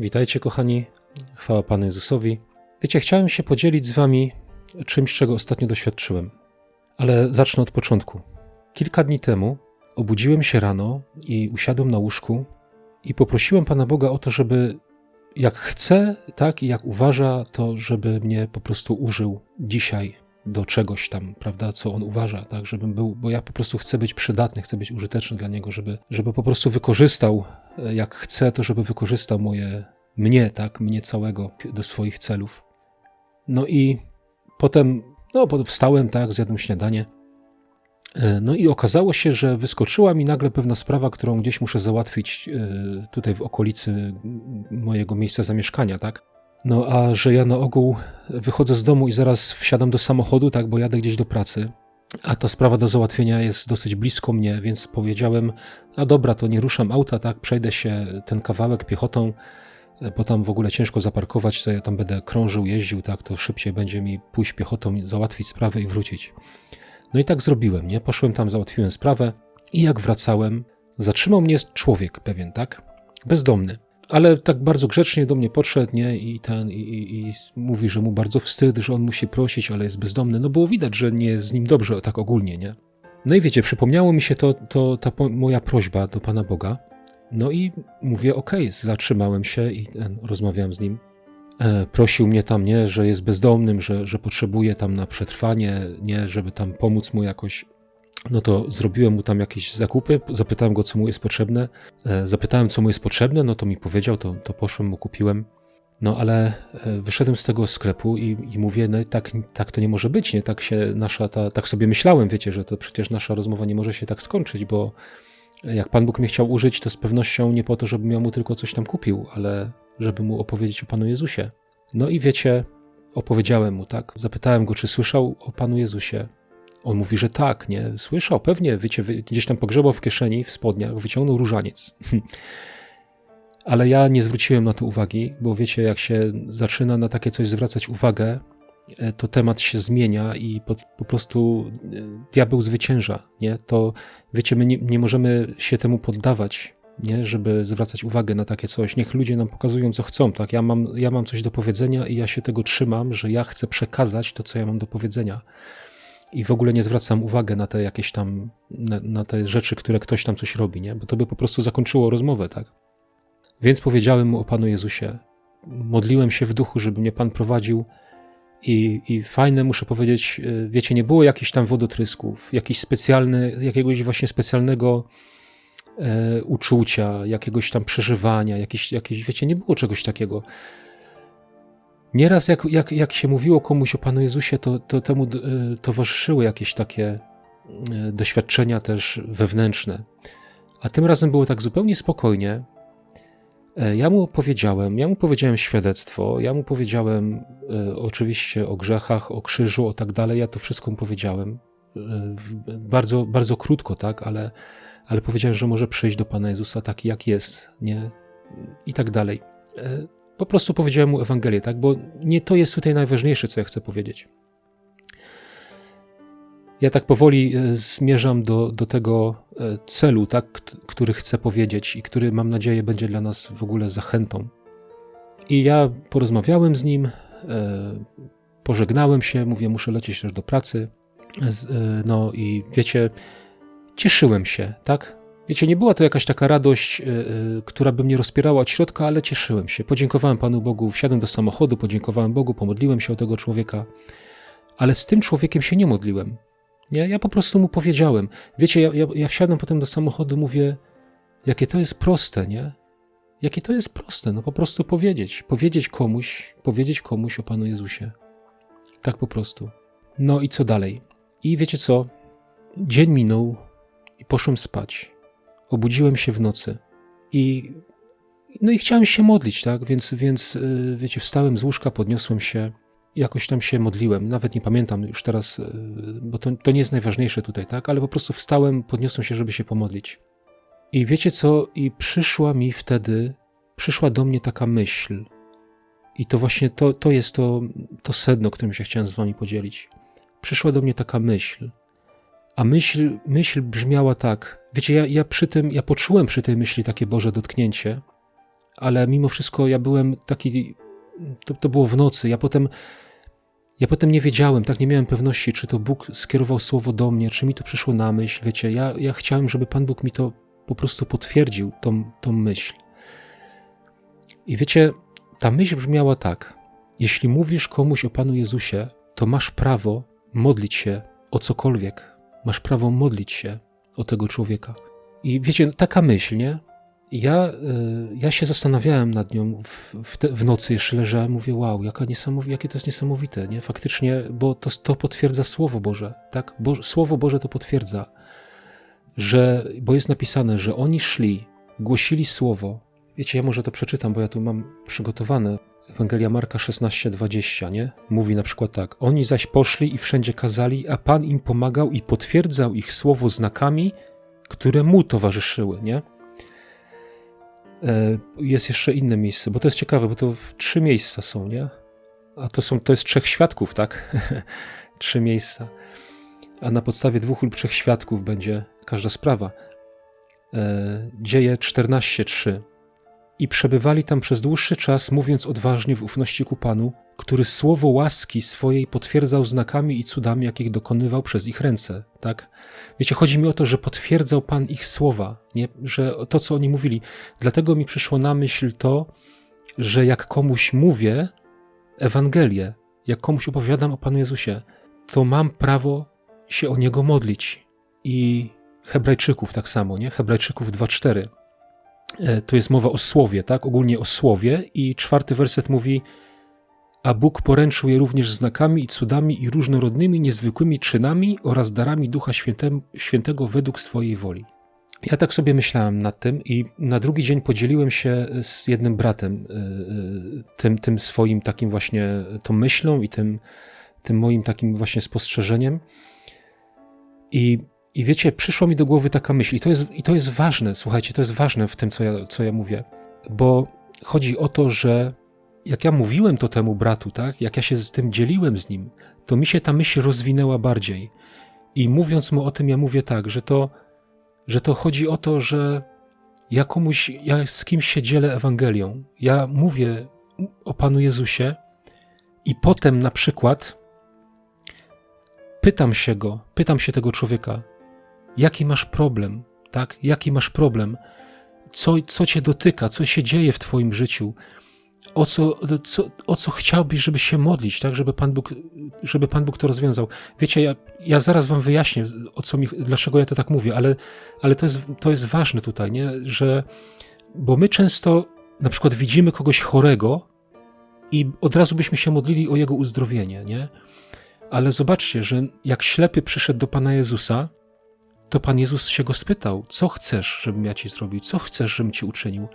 Witajcie, kochani. Chwała Panu Jezusowi. Wiecie, chciałem się podzielić z Wami czymś, czego ostatnio doświadczyłem. Ale zacznę od początku. Kilka dni temu obudziłem się rano i usiadłem na łóżku i poprosiłem Pana Boga o to, żeby jak chce, tak i jak uważa, to żeby mnie po prostu użył dzisiaj do czegoś tam, prawda, co on uważa, tak, żebym był, bo ja po prostu chcę być przydatny, chcę być użyteczny dla niego, żeby, żeby po prostu wykorzystał, e, jak chce, to żeby wykorzystał moje, mnie, tak, mnie całego do swoich celów. No i potem, no, wstałem, tak, zjadłem śniadanie, e, no i okazało się, że wyskoczyła mi nagle pewna sprawa, którą gdzieś muszę załatwić e, tutaj w okolicy mojego miejsca zamieszkania, tak? No a że ja na ogół wychodzę z domu i zaraz wsiadam do samochodu, tak, bo jadę gdzieś do pracy, a ta sprawa do załatwienia jest dosyć blisko mnie, więc powiedziałem, a dobra, to nie ruszam auta, tak, przejdę się ten kawałek piechotą, bo tam w ogóle ciężko zaparkować, to ja tam będę krążył, jeździł, tak, to szybciej będzie mi pójść piechotą, załatwić sprawę i wrócić. No i tak zrobiłem, nie? Poszłem tam, załatwiłem sprawę i jak wracałem, zatrzymał mnie człowiek pewien, tak? Bezdomny ale tak bardzo grzecznie do mnie podszedł, nie? I ten, i, i, i, mówi, że mu bardzo wstyd, że on musi prosić, ale jest bezdomny. No było widać, że nie jest z nim dobrze, tak ogólnie, nie? No i wiecie, przypomniało mi się to, to ta moja prośba do Pana Boga. No i mówię, okej, zatrzymałem się i ten, rozmawiałem z nim. E, prosił mnie tam, nie, że jest bezdomnym, że, że potrzebuje tam na przetrwanie, nie, żeby tam pomóc mu jakoś no to zrobiłem mu tam jakieś zakupy, zapytałem go, co mu jest potrzebne. E, zapytałem, co mu jest potrzebne, no to mi powiedział, to, to poszłem, mu kupiłem. No ale e, wyszedłem z tego sklepu i, i mówię, no tak, tak to nie może być, nie? Tak się nasza, ta, tak sobie myślałem, wiecie, że to przecież nasza rozmowa nie może się tak skończyć, bo jak Pan Bóg mnie chciał użyć, to z pewnością nie po to, żebym ja mu tylko coś tam kupił, ale żeby mu opowiedzieć o Panu Jezusie. No i wiecie, opowiedziałem mu, tak? Zapytałem go, czy słyszał o Panu Jezusie. On mówi, że tak, nie? Słyszał, pewnie, wiecie, gdzieś tam pogrzebał w kieszeni, w spodniach, wyciągnął różaniec. Ale ja nie zwróciłem na to uwagi, bo wiecie, jak się zaczyna na takie coś zwracać uwagę, to temat się zmienia i po, po prostu e, diabeł zwycięża, nie? To, wiecie, my nie, nie możemy się temu poddawać, nie? Żeby zwracać uwagę na takie coś. Niech ludzie nam pokazują, co chcą, tak? Ja mam, ja mam coś do powiedzenia i ja się tego trzymam, że ja chcę przekazać to, co ja mam do powiedzenia i w ogóle nie zwracam uwagi na te jakieś tam, na, na, te rzeczy, które ktoś tam coś robi, nie? Bo to by po prostu zakończyło rozmowę, tak? Więc powiedziałem mu o Panu Jezusie. Modliłem się w duchu, żeby mnie Pan prowadził i, i fajne, muszę powiedzieć, e, wiecie, nie było jakichś tam wodotrysków, jakiś specjalny, jakiegoś właśnie specjalnego e, uczucia, jakiegoś tam przeżywania, jakieś, jakieś, wiecie, nie było czegoś takiego. Nieraz jak, jak, jak się mówiło komuś o Panu Jezusie, to, to temu e, towarzyszyły jakieś takie e, doświadczenia też wewnętrzne. A tym razem było tak zupełnie spokojnie. E, ja mu powiedziałem, ja mu powiedziałem świadectwo, ja mu powiedziałem oczywiście o grzechach, o krzyżu, o tak dalej. Ja to wszystko mu powiedziałem. Bardzo, bardzo krótko, tak, ale, ale powiedziałem, że może przyjść do Pana Jezusa taki, jak jest, nie? I tak dalej. Po prostu powiedziałem mu Ewangelię, tak? Bo nie to jest tutaj najważniejsze, co ja chcę powiedzieć. Ja tak powoli e, zmierzam do, do tego e, celu, tak, który chcę powiedzieć i który mam nadzieję będzie dla nas w ogóle zachętą. I ja porozmawiałem z nim, e, pożegnałem się, mówię, muszę lecieć też do pracy. No i wiecie, cieszyłem się, tak? Wiecie, nie była to jakaś taka radość, która by mnie rozpierała od środka, ale cieszyłem się. Podziękowałem Panu Bogu, wsiadłem do samochodu, podziękowałem Bogu, pomodliłem się o tego człowieka, ale z tym człowiekiem się nie modliłem. Nie? Ja po prostu mu powiedziałem. Wiecie, ja, ja, ja wsiadłem potem do samochodu, mówię, jakie to jest proste, nie? Jakie to jest proste, no po prostu powiedzieć. Powiedzieć komuś, powiedzieć komuś o Panu Jezusie. Tak po prostu. No i co dalej? I wiecie co? Dzień minął i poszłem spać obudziłem się w nocy i no i chciałem się modlić, tak? Więc, więc y, wiecie, wstałem z łóżka, podniosłem się, jakoś tam się modliłem. Nawet nie pamiętam już teraz, y, bo to, to nie jest najważniejsze tutaj, tak? Ale po prostu wstałem, podniosłem się, żeby się pomodlić. I wiecie co? I przyszła mi wtedy, przyszła do mnie taka myśl. I to właśnie to, to jest to, to sedno, którym się chciałem z wami podzielić. Przyszła do mnie taka myśl. A myśl, myśl brzmiała tak. Wiecie, ja, ja przy tym, ja poczułem przy tej myśli takie Boże dotknięcie, ale mimo wszystko ja byłem taki, to, to było w nocy, ja potem, ja potem nie wiedziałem, tak nie miałem pewności, czy to Bóg skierował słowo do mnie, czy mi to przyszło na myśl, wiecie, ja, ja chciałem, żeby Pan Bóg mi to po prostu potwierdził, tą, tą myśl. I wiecie, ta myśl brzmiała tak, jeśli mówisz komuś o Panu Jezusie, to masz prawo modlić się o cokolwiek, masz prawo modlić się o tego człowieka. I wiecie, taka myśl, nie? Ja, y, ja się zastanawiałem nad nią w, w, te, w nocy, jeszcze leżałem, mówię, wow, jaka jakie to jest niesamowite, nie? Faktycznie, bo to, to potwierdza Słowo Boże, tak? Bo, Słowo Boże to potwierdza, że, bo jest napisane, że oni szli, głosili Słowo. Wiecie, ja może to przeczytam, bo ja tu mam przygotowane. Ewangelia Marka 16:20, nie? Mówi na przykład tak: Oni zaś poszli i wszędzie kazali, a Pan im pomagał i potwierdzał ich słowo znakami, które mu towarzyszyły, nie? E, jest jeszcze inne miejsce, bo to jest ciekawe, bo to trzy miejsca są, nie? A to, są, to jest trzech świadków, tak? trzy miejsca. A na podstawie dwóch lub trzech świadków będzie każda sprawa. E, dzieje 14:3 i przebywali tam przez dłuższy czas, mówiąc odważnie w ufności ku Panu, który słowo łaski swojej potwierdzał znakami i cudami, jakich dokonywał przez ich ręce. Tak? Wiecie, chodzi mi o to, że potwierdzał Pan ich słowa, nie? że to, co oni mówili. Dlatego mi przyszło na myśl to, że jak komuś mówię Ewangelię, jak komuś opowiadam o Panu Jezusie, to mam prawo się o Niego modlić. I Hebrajczyków tak samo, nie? Hebrajczyków 2.4 E, to jest mowa o słowie, tak? Ogólnie o słowie i czwarty werset mówi a Bóg poręczył je również znakami i cudami i różnorodnymi, niezwykłymi czynami oraz darami Ducha Świętego według swojej woli. Ja tak sobie myślałem nad tym i na drugi dzień podzieliłem się z jednym bratem e, e, tym, tym swoim takim właśnie, tą myślą i tym, tym moim takim właśnie spostrzeżeniem. I i wiecie, przyszła mi do głowy taka myśl, i to jest, i to jest ważne, słuchajcie, to jest ważne w tym, co ja, co ja mówię, bo chodzi o to, że jak ja mówiłem to temu bratu, tak, jak ja się z tym dzieliłem z nim, to mi się ta myśl rozwinęła bardziej. I mówiąc mu o tym, ja mówię tak, że to, że to chodzi o to, że ja komuś, ja z kimś się dzielę Ewangelią, ja mówię o Panu Jezusie i potem na przykład pytam się go, pytam się tego człowieka, Jaki masz problem, tak? Jaki masz problem? Co, co cię dotyka? Co się dzieje w twoim życiu? O co, co, o co chciałbyś, żeby się modlić, tak? Żeby Pan Bóg, żeby Pan Bóg to rozwiązał. Wiecie, ja, ja zaraz wam wyjaśnię, o co mi, dlaczego ja to tak mówię, ale, ale to, jest, to jest ważne tutaj, nie? Że, bo my często na przykład widzimy kogoś chorego i od razu byśmy się modlili o jego uzdrowienie, nie? Ale zobaczcie, że jak ślepy przyszedł do Pana Jezusa, to Pan Jezus się go spytał, co chcesz, żebym ja ci zrobił, co chcesz, żebym ci uczynił.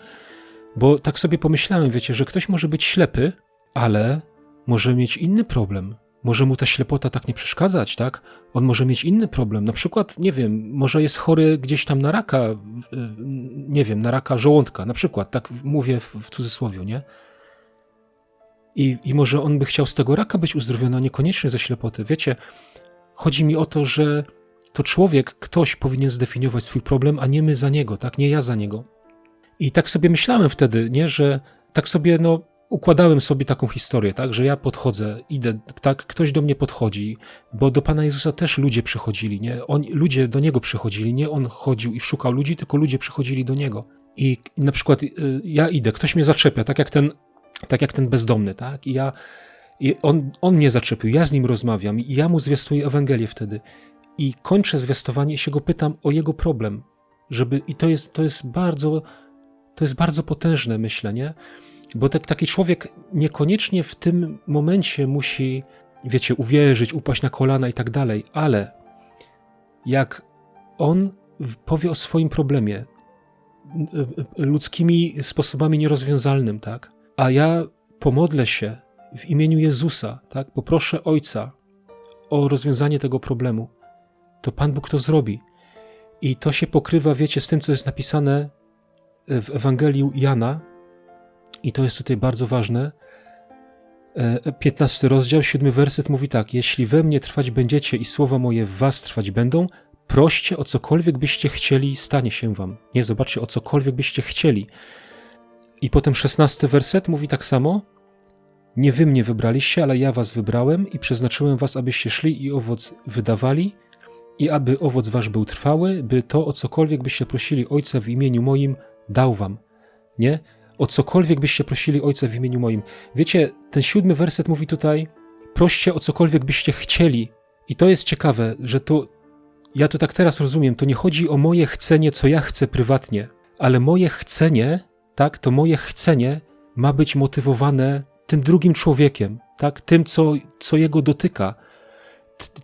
Bo tak sobie pomyślałem, wiecie, że ktoś może być ślepy, ale może mieć inny problem. Może mu ta ślepota tak nie przeszkadzać, tak? On może mieć inny problem. Na przykład, nie wiem, może jest chory gdzieś tam na raka, nie wiem, na raka żołądka, na przykład, tak mówię w, cudzysłowie, nie? I, I może on by chciał z tego raka być uzdrowiony, a niekoniecznie ze ślepoty. Wiecie, chodzi mi o to, że to człowiek, ktoś powinien zdefiniować swój problem, a nie my za niego, tak? Nie ja za niego. I tak sobie myślałem wtedy, nie, że tak sobie, no, układałem sobie taką historię, tak, że ja podchodzę, idę, tak, ktoś do mnie podchodzi, bo do Pana Jezusa też ludzie przychodzili, nie? On, ludzie do Niego przychodzili, nie On chodził i szukał ludzi, tylko ludzie przychodzili do Niego. I na przykład y, ja idę, ktoś mnie zaczepia, tak jak ten, tak jak ten bezdomny, tak, i ja, i on, on mnie zaczepił, ja z nim rozmawiam i ja mu zwiastuję Ewangelię wtedy i kończę zwiastowanie i się go pytam o jego problem, żeby, i to jest, to jest bardzo, to jest bardzo potężne myślenie, bo tak, taki człowiek niekoniecznie w tym momencie musi, wiecie, uwierzyć, upaść na kolana i tak dalej, ale jak on powie o swoim problemie ludzkimi sposobami nierozwiązalnym, tak, a ja pomodlę się w imieniu Jezusa, tak, poproszę Ojca o rozwiązanie tego problemu, to Pan Bóg to zrobi. I to się pokrywa, wiecie, z tym, co jest napisane w Ewangelii Jana, i to jest tutaj bardzo ważne. 15 e, rozdział, 7 werset mówi tak: Jeśli we mnie trwać będziecie i słowa moje w was trwać będą, proście o cokolwiek byście chcieli, stanie się wam. Nie zobaczcie, o cokolwiek byście chcieli. I potem szesnasty werset mówi tak samo. Nie wy mnie wybraliście, ale ja was wybrałem i przeznaczyłem was, abyście szli i owoc wydawali i aby owoc wasz był trwały, by to o cokolwiek byście prosili Ojca w imieniu moim dał wam. Nie? O cokolwiek byście prosili Ojca w imieniu moim. Wiecie, ten siódmy werset mówi tutaj, proście o cokolwiek byście chcieli. I to jest ciekawe, że to, ja to tak teraz rozumiem, to nie chodzi o moje chcenie, co ja chcę prywatnie, ale moje chcenie, tak, to moje chcenie ma być motywowane tym drugim człowiekiem, tak, tym, co, co jego dotyka,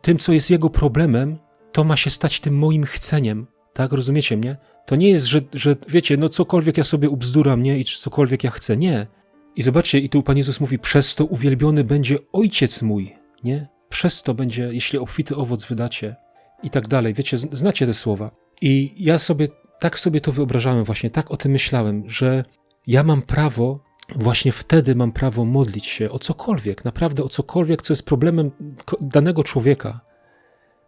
tym, co jest jego problemem, to ma się stać tym moim chceniem, tak, rozumiecie mnie? To nie jest, że, że wiecie, no cokolwiek ja sobie ubzduram, nie, i cokolwiek ja chcę, nie. I zobaczcie, i tu Pan Jezus mówi, przez to uwielbiony będzie Ojciec mój, nie? Przez to będzie, jeśli obfity owoc wydacie i tak dalej. Wiecie, znacie te słowa. I ja sobie, tak sobie to wyobrażałem właśnie, tak o tym myślałem, że ja mam prawo, właśnie wtedy mam prawo modlić się o cokolwiek, naprawdę o cokolwiek, co jest problemem danego człowieka,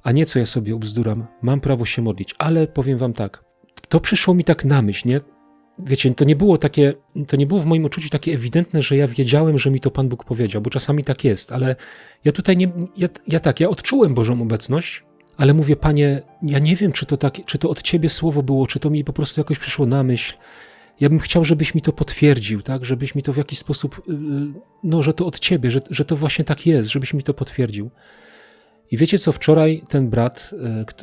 a nie co ja sobie ubzduram. Mam prawo się modlić, ale powiem wam tak, to przyszło mi tak na myśl, nie? Wiecie, to nie było takie, to nie było w moim odczuciu takie ewidentne, że ja wiedziałem, że mi to Pan Bóg powiedział, bo czasami tak jest, ale ja tutaj nie, ja, ja tak, ja odczułem Bożą obecność, ale mówię, Panie, ja nie wiem, czy to tak, czy to od Ciebie słowo było, czy to mi po prostu jakoś przyszło na myśl. Ja bym chciał, żebyś mi to potwierdził, tak, żebyś mi to w jakiś sposób, yy, no, że to od Ciebie, że, że to właśnie tak jest, żebyś mi to potwierdził. I wiecie co, wczoraj ten brat,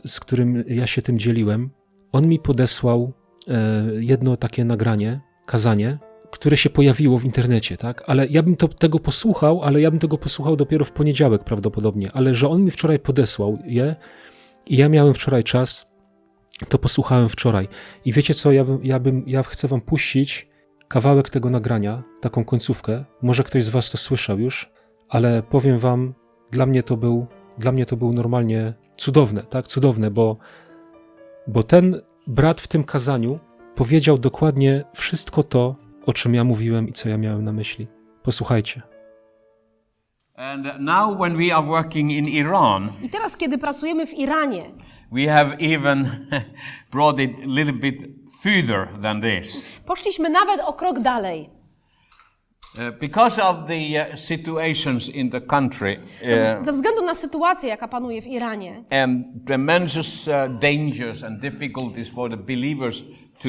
e, z którym ja się tym dzieliłem, on mi podesłał e, jedno takie nagranie, kazanie, które się pojawiło w internecie, tak? Ale ja bym to, tego posłuchał, ale ja bym tego posłuchał dopiero w poniedziałek prawdopodobnie, ale że on mi wczoraj podesłał je i ja miałem wczoraj czas, to posłuchałem wczoraj. I wiecie co, ja, bym, ja, bym, ja chcę wam puścić kawałek tego nagrania, taką końcówkę. Może ktoś z was to słyszał już, ale powiem wam, dla mnie to był, dla mnie to był normalnie cudowne, tak? Cudowne, bo, bo ten brat w tym kazaniu powiedział dokładnie wszystko to, o czym ja mówiłem i co ja miałem na myśli. Posłuchajcie. And now, when we are working in Iran, I teraz, kiedy pracujemy w Iranie, we have even brought it a little bit further than this. poszliśmy nawet o krok dalej. Uh, because of the uh, situations in the country uh, Ze względu na sytuację, jaka panuje w Iranie and tremendous dangers and difficulties for the believers to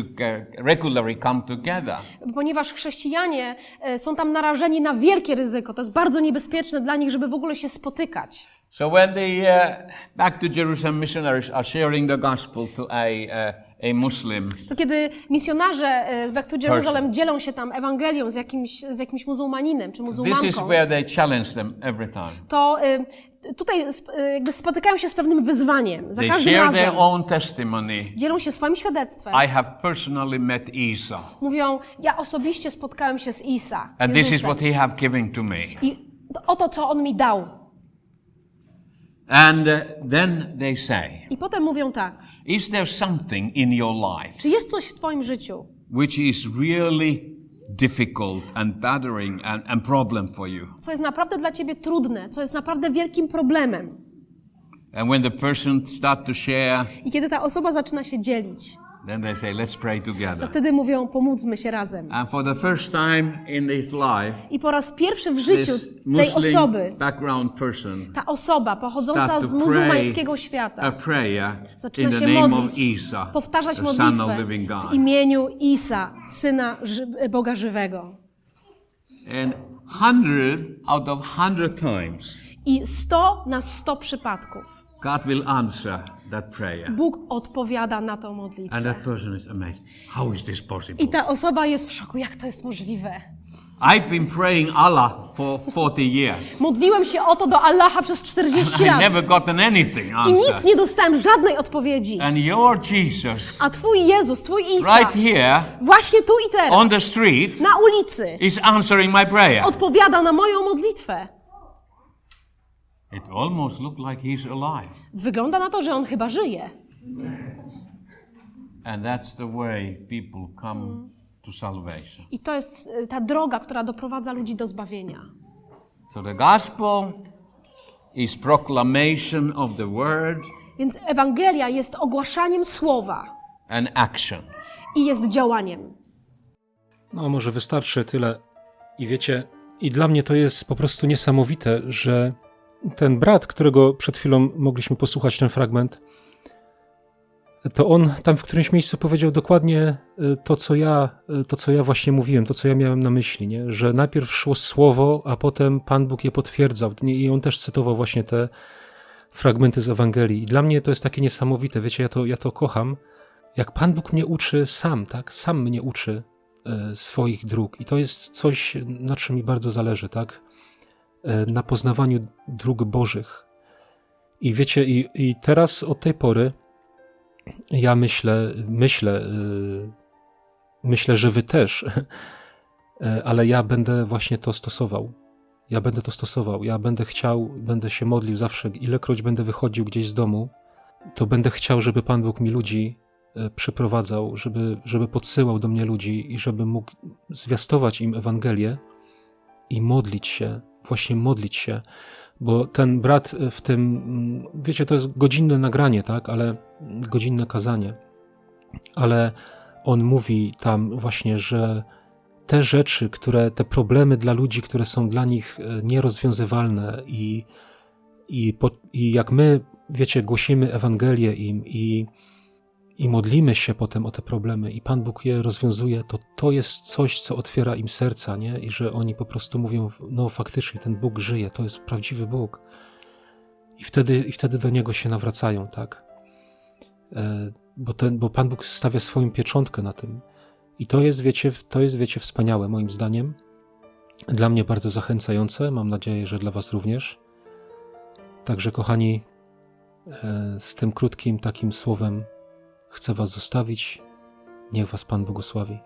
regularly come together, ponieważ chrześcijanie e, są tam narażeni na wielkie ryzyko. To jest bardzo niebezpieczne dla nich, żeby w ogóle się spotykać. So when the uh, back to Jerusalem missionaries are sharing the gospel to a uh, a Muslim, To kiedy misjonarze e, z Back to Jerusalem dzielą się tam Ewangelią z jakimś, z jakimś muzułmaninem czy this is muzułmanką, where they challenge them every time. to e, tutaj e, jakby spotykają się z pewnym wyzwaniem. Za They każdym share razem their own testimony. dzielą się swoim świadectwem. I have personally met Isa, Mówią, ja osobiście spotkałem się z Isa. z and this is what he have given to me. I oto, co on mi dał. And uh, then they say, I potem mówią tak, Is there something in your life czy jest coś w twoim życiu, which is really difficult and bothering and, and problem for you? co jest naprawdę dla ciebie trudne, co jest naprawdę wielkim problemem? And when the person start to share, I kiedy ta osoba zaczyna się dzielić, then they say, Let's pray to together. wtedy mówią, pomódlmy się razem. And for the first time in his life, I po raz pierwszy w życiu this tej osoby, background person ta osoba pochodząca start z to pray muzułmańskiego a świata, prayer zaczyna in the się name of modlić, Isa, powtarzać the Son of modlitwę living God. w imieniu Isa, Syna ży- Boga Żywego. And hundred out of hundred times, I 100 na 100 przypadków God will answer. Bóg odpowiada na tą modlitwę. And that person is amazed. How is this possible? I ta osoba jest w szoku, jak to jest możliwe. I've been praying Allah for 40 years. Modliłem się o to do Allaha przez 40 I lat never gotten anything i nic nie dostałem, żadnej odpowiedzi. And your Jesus, A Twój Jezus, Twój Isa, right here właśnie tu i teraz, on the street, na ulicy, is answering my prayer. odpowiada na moją modlitwę. It almost looked like he's alive. Wygląda na to, że on chyba żyje. And that's the way people come to salvation. I to jest y, ta droga, która doprowadza ludzi do zbawienia. So the gospel is proclamation of the word Więc Ewangelia jest ogłaszaniem słowa and action. i jest działaniem. No, może wystarczy tyle. I wiecie, i dla mnie to jest po prostu niesamowite, że ten brat, którego przed chwilą mogliśmy posłuchać ten fragment, to on tam w którymś miejscu powiedział dokładnie y, to, co ja, y, to, co ja właśnie mówiłem, to, co ja miałem na myśli, nie? że najpierw szło słowo, a potem Pan Bóg je potwierdzał. I on też cytował właśnie te fragmenty z Ewangelii. I dla mnie to jest takie niesamowite, wiecie, ja to, ja to kocham, jak Pan Bóg mnie uczy sam, tak? Sam mnie uczy e, swoich dróg. I to jest coś, na czym mi bardzo zależy, tak? E, na poznawaniu dróg Bożych. I wiecie, i, i teraz od tej pory ja myślę, myślę, y, myślę, że wy też, e, ale ja będę właśnie to stosował. Ja będę to stosował. Ja będę chciał, będę się modlił zawsze, ilekroć będę wychodził gdzieś z domu, to będę chciał, żeby Pan Bóg mi ludzi e, przyprowadzał, żeby, żeby podsyłał do mnie ludzi i żeby mógł zwiastować im Ewangelię i modlić się, właśnie modlić się, bo ten brat w tym, mm, wiecie, to jest godzinne nagranie, tak, ale godzinne kazanie, ale on mówi tam właśnie, że te rzeczy, które, te problemy dla ludzi, które są dla nich e, nierozwiązywalne i, i, po, i jak my, wiecie, głosimy Ewangelię im i, i modlimy się potem o te problemy i Pan Bóg je rozwiązuje, to to jest coś, co otwiera im serca, nie? I że oni po prostu mówią, no faktycznie, ten Bóg żyje, to jest prawdziwy Bóg. I wtedy, i wtedy do Niego się nawracają, tak? E, Bo, ten, bo Pan Bóg stawia swoją pieczątkę na tym. I to jest, wiecie, to jest, wiecie, wspaniałe moim zdaniem. Dla mnie bardzo zachęcające, mam nadzieję, że dla Was również. Także, kochani, e, z tym krótkim takim słowem chcę Was zostawić. Niech Was Pan błogosławi.